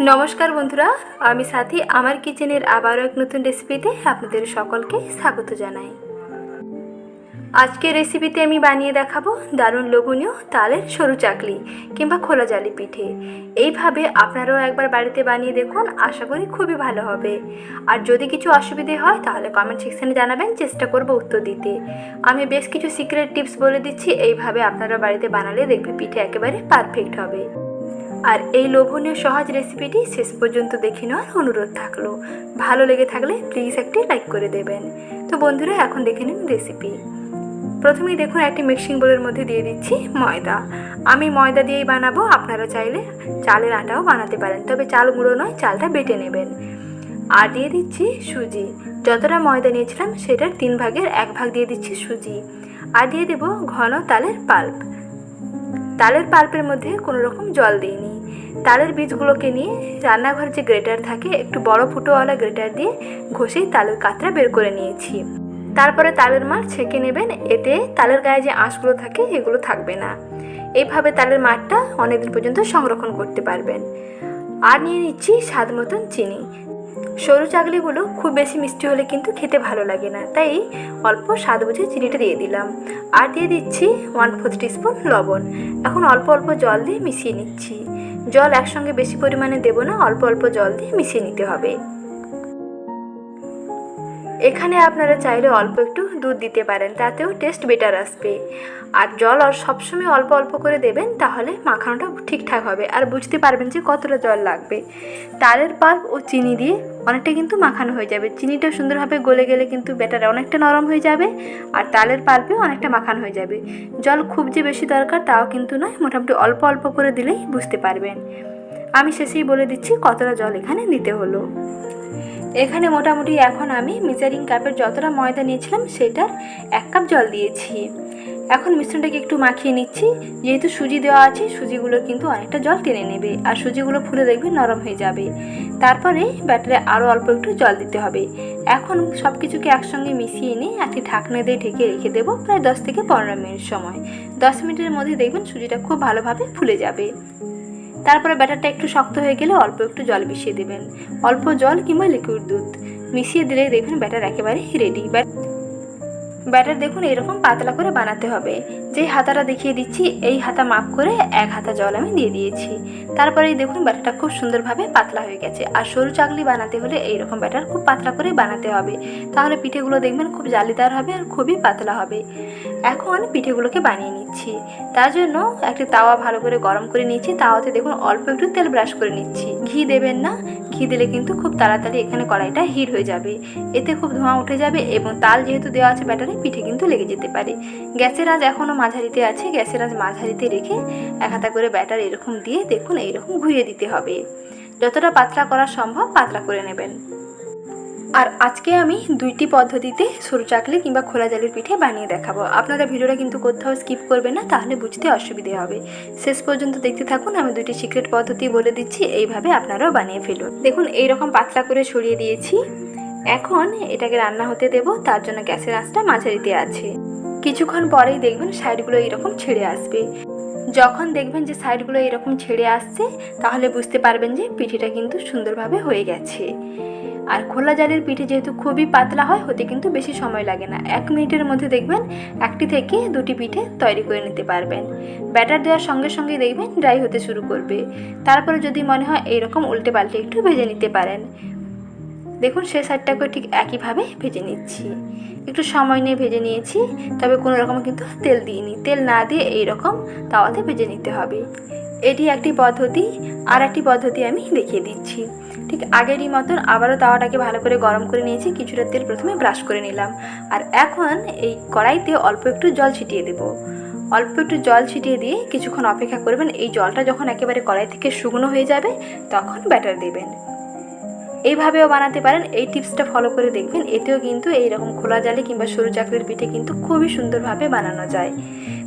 নমস্কার বন্ধুরা, আমি সাথী। আমার কিচেনের আবারও এক নতুন রেসিপিতে আপনাদের সকলকে স্বাগত জানাই। আজকের রেসিপিতে আমি বানিয়ে দেখাবো দারুণ লোভনীয় তালের সরু চাকলি কিংবা খোলা জালি পিঠে। এইভাবে আপনারাও একবার বাড়িতে বানিয়ে দেখুন, আশা করি খুবই ভালো হবে। আর যদি কিছু অসুবিধে হয়, তাহলে কমেন্ট সেকশানে জানাবেন, চেষ্টা করব উত্তর দিতে। আমি বেশ কিছু সিক্রেট টিপস বলে দিচ্ছি, এইভাবে আপনারা বাড়িতে বানালে দেখবে পিঠে একেবারে পারফেক্ট হবে। আর এই লোভনীয় সহজ রেসিপিটি শেষ পর্যন্ত দেখে নেওয়ার অনুরোধ থাকল। ভালো লেগে থাকলে প্লিজ একটি লাইক করে দেবেন। তো বন্ধুরা, এখন দেখে নিন রেসিপি প্রথমেই দেখুন একটি মিক্সিং বোলের মধ্যে দিয়ে দিচ্ছি ময়দা। আমি ময়দা দিয়েই বানাবো, আপনারা চাইলে চালের আটাও বানাতে পারেন, তবে চাল গুঁড়ো নয়, চালটা বেটে নেবেন। আর দিয়ে দিচ্ছি সুজি। যতটা ময়দা নিয়েছিলাম, সেটার তিন ভাগের এক ভাগ দিয়ে দিচ্ছি সুজি। আর দিয়ে দেবো ঘন তালের পাল্প তালের পাল্পের মধ্যে কোনো রকম জল দিইনি। তালের বীজগুলোকে নিয়ে রান্নাঘরে যে গ্রেটার থাকে, একটু বড় ফুটোওয়ালা গ্রেটার দিয়ে ঘষেই তালের কাতরা বের করে নিয়েছি। তারপরে তালের মাঠ ছেঁকে নেবেন, এতে তালের গায়ে যে আঁশগুলো থাকে, এগুলো থাকবে না। এইভাবে তালের মাঠটা অনেকদিন পর্যন্ত সংরক্ষণ করতে পারবেন। আর নিয়ে নিচ্ছি স্বাদ মতন চিনি। সরু চাকলিগুলো খুব বেশি মিষ্টি হলে কিন্তু খেতে ভালো লাগে না, তাই অল্প স্বাদ বুঝে চিনিটা দিয়ে দিলাম। আর দিয়ে দিচ্ছি ওয়ান ফোর্থ টিস্পুন লবণ। এখন অল্প অল্প জল দিয়ে মিশিয়ে নিচ্ছি। জল একসঙ্গে বেশি পরিমাণে দেব না অল্প অল্প জল দিয়ে মিশিয়ে নিতে হবে। এখানে আপনারা চাইলে অল্প একটু দুধ দিতে পারেন, তাতেও টেস্ট বেটার আসবে। আর জল আর সবসময় অল্প অল্প করে দেবেন, তাহলে মাখানোটা ঠিকঠাক হবে। আর বুঝতে পারবেন যে কতটা জল লাগবে। তালের পাল্প ও চিনি দিয়ে অনেকটা কিন্তু মাখানো হয়ে যাবে। চিনিটা সুন্দরভাবে গলে গেলে কিন্তু ব্যাটার অনেকটা নরম হয়ে যাবে, আর তালের পাল্পেও অনেকটা মাখানো হয়ে যাবে। জল খুব যে বেশি দরকার তাও কিন্তু নয়, মোটামুটি অল্প অল্প করে দিলেই বুঝতে পারবেন। আমি শেষেই বলে দিচ্ছি কতটা জল এখানে দিতে হলো। এখানে মোটামুটি এখন আমি মেজারিং কাপের যতটা ময়দা নিয়েছিলাম সেটার এক কাপ জল দিয়েছি। এখন মিশ্রণটাকে একটু মাখিয়ে নিচ্ছি। যেহেতু সুজি দেওয়া আছে, সুজিগুলো কিন্তু অনেকটা জল টেনে নেবে আর সুজিগুলো ফুলে দেখবে নরম হয়ে যাবে। তারপরে ব্যাটারে আরও অল্প একটু জল দিতে হবে। এখন সব কিছুকে একসঙ্গে মিশিয়ে নিয়ে একটি ঢাকনা দিয়ে ঢেকে রেখে দেবো প্রায় দশ থেকে পনেরো মিনিট সময়। দশ মিনিটের মধ্যে দেখবেন সুজিটা খুব ভালোভাবে ফুলে যাবে। তারপরে ব্যাটারটা একটু শক্ত হয়ে গেলে অল্প একটু জল মিশিয়ে দেবেন। অল্প জল কিংবা লিকুইড দুধ। মিশিয়ে দিলেই দেখবেন ব্যাটার একেবারে রেডি ব্যাটার দেখুন এরকম পাতলা করে বানাতে হবে। যেই হাতাটা দেখিয়ে দিচ্ছি, এই হাতা মাপ করে এক হাতা জল আমি দিয়ে দিয়েছি। তারপরে দেখুন ব্যাটারটা খুব সুন্দরভাবে পাতলা হয়ে গেছে। আর সরু চাকলি বানাতে হলে এইরকম ব্যাটার খুব পাতলা করে বানাতে হবে। তাহলে পিঠেগুলো দেখবেন খুব জালিদার হবে আর খুবই পাতলা হবে। এখন পিঠেগুলোকে বানিয়ে নিচ্ছি। তার জন্য একটি তাওয়া ভালো করে গরম করে নিচ্ছি। তাওয়াতে দেখুন অল্প একটু তেল ব্রাশ করে নিচ্ছি। ঘি দেবেন না। ঘি দিলে কিন্তু খুব তাড়াতাড়ি এখানে কড়াইটা হিট হয়ে যাবে। এতে খুব ধোঁয়া উঠে যাবে এবং তাল যেহেতু দেওয়া আছে ব্যাটারে, পিঠে কিন্তু লেগে যেতে পারে। গ্যাসের আঁচ এখনও মাঝারিতে আছে। গ্যাসের আঁচ মাঝারিতে রেখে এক হাতা করে ব্যাটার এরকম দিয়ে দেখুন এইরকম ঘুরিয়ে দিতে হবে। যতটা পাতলা করা সম্ভব পাতলা করে নেবেন। আর আজকে আমি দুইটি পদ্ধতিতে সরু চাকলি কিংবা খোলা জালের পিঠে বানিয়ে দেখাবো। আপনারা ভিডিওটা কিন্তু কোথাও স্কিপ করবেন না, তাহলে বুঝতে অসুবিধে হবে। শেষ পর্যন্ত দেখতে থাকুন, আমি দুইটি সিক্রেট পদ্ধতি বলে দিচ্ছি, এইভাবে আপনারাও বানিয়ে ফেলুন। দেখুন, এইরকম পাতলা করে ছড়িয়ে দিয়েছি। এখন এটাকে রান্না হতে দেব, তার জন্য গ্যাসের আঁচটা মাঝারিতে আছে। কিছুক্ষণ পরেই দেখবেন সাইডগুলো এরকম ছেড়ে আসবে। যখন দেখবেন যে সাইডগুলো এরকম ছেড়ে আসছে, তাহলে বুঝতে পারবেন যে পিঠেটা কিন্তু সুন্দরভাবে হয়ে গেছে। আর খোলা জালের পিঠে যেহেতু খুবই পাতলা হয়, হতে কিন্তু বেশি সময় লাগে না। এক মিনিটের মধ্যে দেখবেন একটি থেকে দুটি পিঠে তৈরি করে নিতে পারবেন। ব্যাটার দেওয়ার সঙ্গে সঙ্গে দেখবেন ড্রাই হতে শুরু করবে। তারপরে যদি মনে হয় এইরকম উল্টে পাল্টে একটু ভেজে নিতে পারেন। দেখুন সে সাইডটাকে ঠিক একইভাবে ভেজে নিচ্ছি। একটু সময় নিয়ে ভেজে নিয়েছি, তবে কোনো রকম কিন্তু তেল দিইনি। তেল না দিয়ে এই রকম তাওয়াতে ভেজে নিতে হবে। এটি একটি পদ্ধতি আর একটি পদ্ধতি আমি দেখিয়ে দিচ্ছি। ঠিক আগেরই মতন আবারও তাওয়াটাকে ভালো করে গরম করে নিয়েছি, কিছুটা তেল প্রথমে ব্রাশ করে নিলাম। আর এখন এই কড়াইতে অল্প একটু জল ছিটিয়ে দেব। অল্প একটু জল ছিটিয়ে দিয়ে কিছুক্ষণ অপেক্ষা করবেন। এই জলটা যখন একেবারে কড়াই থেকে শুকনো হয়ে যাবে, তখন ব্যাটার দেবেন। এইভাবেও বানাতে পারেন। এই টিপসটা ফলো করে দেখবেন। এতেও কিন্তু এইরকম খোলা জালে কিংবা সরু চাকরির পিঠে কিন্তু খুবই সুন্দরভাবে বানানো যায়।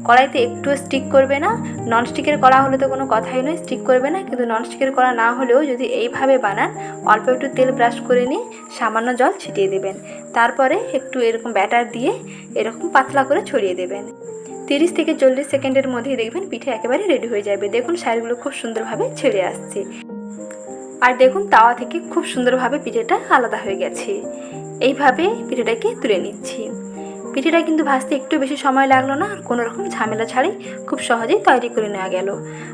কড়াইতে একটু স্টিক করবে না। ননস্টিকের কড়া হলে তো কোনো কথাই নয় স্টিক করবে না। কিন্তু ননস্টিকের কড়া না হলেও যদি এইভাবে বানান, অল্প একটু তেল ব্রাশ করে নিয়ে সামান্য জল ছিটিয়ে দেবেন। তারপরে একটু এরকম ব্যাটার দিয়ে এরকম পাতলা করে ছড়িয়ে দেবেন। তিরিশ থেকে চল্লিশ সেকেন্ডের মধ্যেই দেখবেন পিঠে একেবারে রেডি হয়ে যাবে। দেখুন সাইডগুলো খুব সুন্দরভাবে ছেড়ে আসছে। আর দেখুন তাওয়া থেকে খুব সুন্দরভাবে পিঠেটা আলাদা হয়ে গেছে। এইভাবে পিঠেটাকে তুলে নিচ্ছি। পিঠেটা কিন্তু ভাজতে একটু বেশি সময় লাগল না, আর কোনো রকম ঝামেলা ছাড়াই খুব সহজেই তৈরি করে নেওয়া গেল।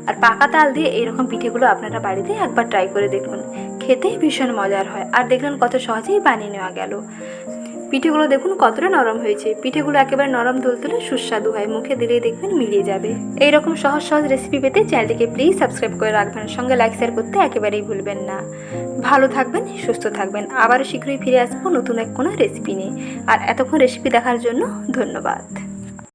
আর পাকা তাল দিয়ে এইরকম পিঠেগুলো আপনারা বাড়িতে একবার ট্রাই করে দেখুন। খেতে ভীষণ মজার হয়, আর দেখলেন কত সহজেই বানিয়ে নেওয়া গেল। পিঠেগুলো দেখুন কতটা নরম হয়েছে। পিঠেগুলো একেবারে নরম তুলতুলে সুস্বাদু হয়। মুখে দিলেই দেখবেন মিলিয়ে যাবে। এইরকম সহজ সহজ রেসিপি পেতে চ্যানেলটিকে প্লিজ সাবস্ক্রাইব করে রাখবেন। সঙ্গে লাইক শেয়ার করতে একেবারেই ভুলবেন না। ভালো থাকবেন, সুস্থ থাকবেন। আবারও শীঘ্রই ফিরে আসব নতুন এক কোনো রেসিপি নিয়ে। আর এতক্ষণ রেসিপি দেখার জন্য ধন্যবাদ।